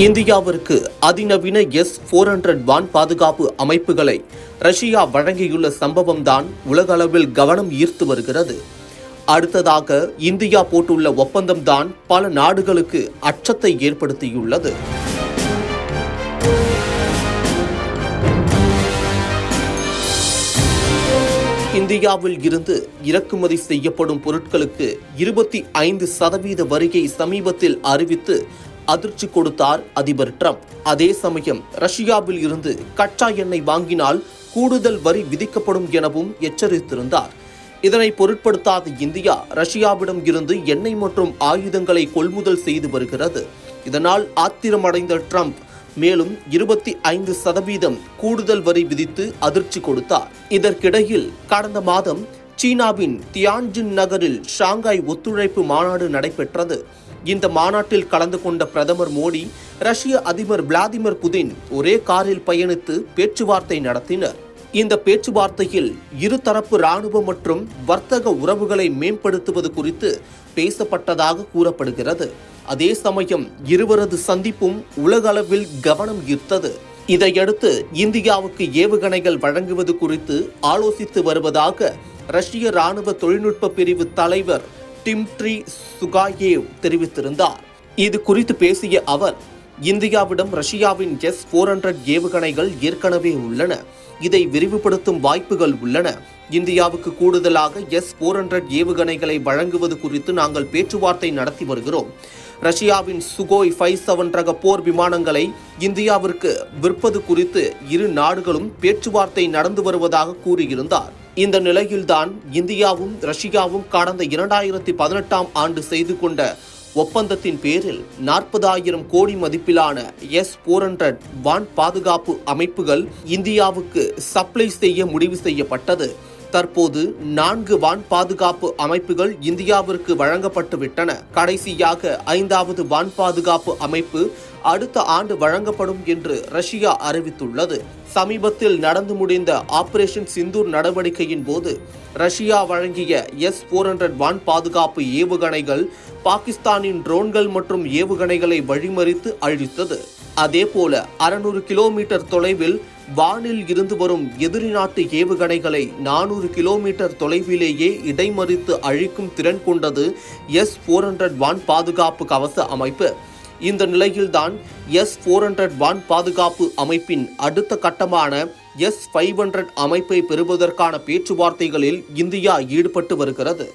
இந்தியாவிற்கு அதிநவீன S four hundred வான் பாதுகாப்பு அமைப்புகளை ரஷ்யா வழங்கியுள்ள சம்பவம்தான் உலகளவில் கவனம் ஈர்த்து வருகிறது. அடுத்ததாக இந்தியா போட்டுள்ள ஒப்பந்தம்தான் பல நாடுகளுக்கு அச்சத்தை ஏற்படுத்தியுள்ளது. இந்தியாவில் இருந்து இறக்குமதி செய்யப்படும் பொருட்களுக்கு இருபத்தி ஐந்து சதவீத வரியை சமீபத்தில் அறிவித்து அதிர்ச்சி கொடுத்தார் அதிபர் ட்ரம்ப். அதே சமயம் ரஷ்யாவில் இருந்து கச்சா எண்ணெய் வாங்கினால் கூடுதல் வரி விதிக்கப்படும் எனவும் எச்சரித்திருந்தார். இதனை பொருட்படுத்தாத இந்தியா ரஷ்யாவிடம் இருந்து எண்ணெய் மற்றும் ஆயுதங்களை கொள்முதல் செய்து வருகிறது. இதனால் ஆத்திரமடைந்த ட்ரம்ப் மேலும் இருபத்தி ஐந்து சதவீதம் கூடுதல் வரி விதித்து அதிர்ச்சி கொடுத்தார். இதற்கிடையில் கடந்த மாதம் சீனாவின் தியான்ஜின் நகரில் ஷாங்காய் ஒத்துழைப்பு மாநாடு நடைபெற்றது. இந்த மாநாட்டில் கலந்து கொண்ட பிரதமர் மோடி ரஷ்ய அதிபர் விளாடிமிர் புதின் ஒரே காரில் பயணித்து பேச்சுவார்த்தை நடத்தினர். இந்த பேச்சுவார்த்தையில் இருதரப்பு ராணுவ மற்றும் வர்த்தக உறவுகளை மேம்படுத்துவது குறித்து பேசப்பட்டதாக கூறப்படுகிறது. அதே சமயம் இருவரது சந்திப்பும் உலகளவில் கவனம் ஈர்த்தது. இதையடுத்து இந்தியாவுக்கு ஏவுகணைகள் வழங்குவது குறித்து ஆலோசித்து வருவதாக ரஷ்ய ராணுவ தொழில்நுட்ப பிரிவு தலைவர் டிம்ட்ரி சுகாயேவ் தெரிவித்திருந்தார். இது குறித்து பேசிய அவர் இந்தியாவிடம் ரஷ்யாவின் எஸ் ஃபோர் ஹண்ட்ரட் ஏவுகணைகள் ஏற்கனவே உள்ளன. இதை விரிவுபடுத்தும் வாய்ப்புகள் உள்ளன. இந்தியாவுக்கு கூடுதலாக எஸ் ஃபோர் ஹண்ட்ரட் ஏவுகணைகளை வழங்குவது குறித்து நாங்கள் பேச்சுவார்த்தை நடத்தி வருகிறோம். ரஷ்யாவின் சுகோய் ஃபைவ் செவன் ரக போர் விமானங்களை இந்தியாவிற்கு விற்பது குறித்து இரு நாடுகளும் பேச்சுவார்த்தை நடந்து வருவதாக கூறியிருந்தார். இந்த நிலையில்தான் இந்தியாவும் ரஷ்யாவும் கடந்த இரண்டாயிரத்தி பதினெட்டாம் ஆண்டு செய்து கொண்ட ஒப்பந்தத்தின் பேரில் நாற்பதாயிரம் கோடி மதிப்பிலான எஸ் போர் ஹண்ட்ரட் வான் பாதுகாப்பு அமைப்புகள் இந்தியாவுக்கு சப்ளை செய்ய முடிவு செய்யப்பட்டது. தற்போது நான்கு வான் பாதுகாப்பு அமைப்புகள் இந்தியாவிற்கு வழங்கப்பட்டுவிட்டன. கடைசியாக ஐந்தாவது வான் பாதுகாப்பு அமைப்பு அடுத்த ஆண்டு வழங்கப்படும் என்று ரஷ்யா அறிவித்துள்ளது. சமீபத்தில் நடந்து முடிந்த ஆபரேஷன் சிந்தூர் நடவடிக்கையின் போது ரஷ்யா வழங்கிய எஸ் போர் ஹண்ட்ரட் வான் பாதுகாப்பு ஏவுகணைகள் பாகிஸ்தானின் ட்ரோன்கள் மற்றும் ஏவுகணைகளை வழிமறித்து அழித்தது. அதேபோல அறுநூறு கிலோமீட்டர் தொலைவில் வானில் இருந்து வரும் எதிரி நாட்டு ஏவுகணைகளை நானூறு கிலோமீட்டர் தொலைவிலேயே இடைமறித்து அழிக்கும் திறன் கொண்டது எஸ் ஃபோர் ஹண்ட்ரட் வான் பாதுகாப்பு கவச அமைப்பு. இந்த நிலையில்தான் எஸ் ஃபோர் ஹண்ட்ரட் வான் பாதுகாப்பு அமைப்பின் அடுத்த கட்டமான எஸ் ஃபைவ் ஹண்ட்ரட் அமைப்பை பெறுவதற்கான பேச்சுவார்த்தைகளில் இந்தியா ஈடுபட்டு வருகிறது.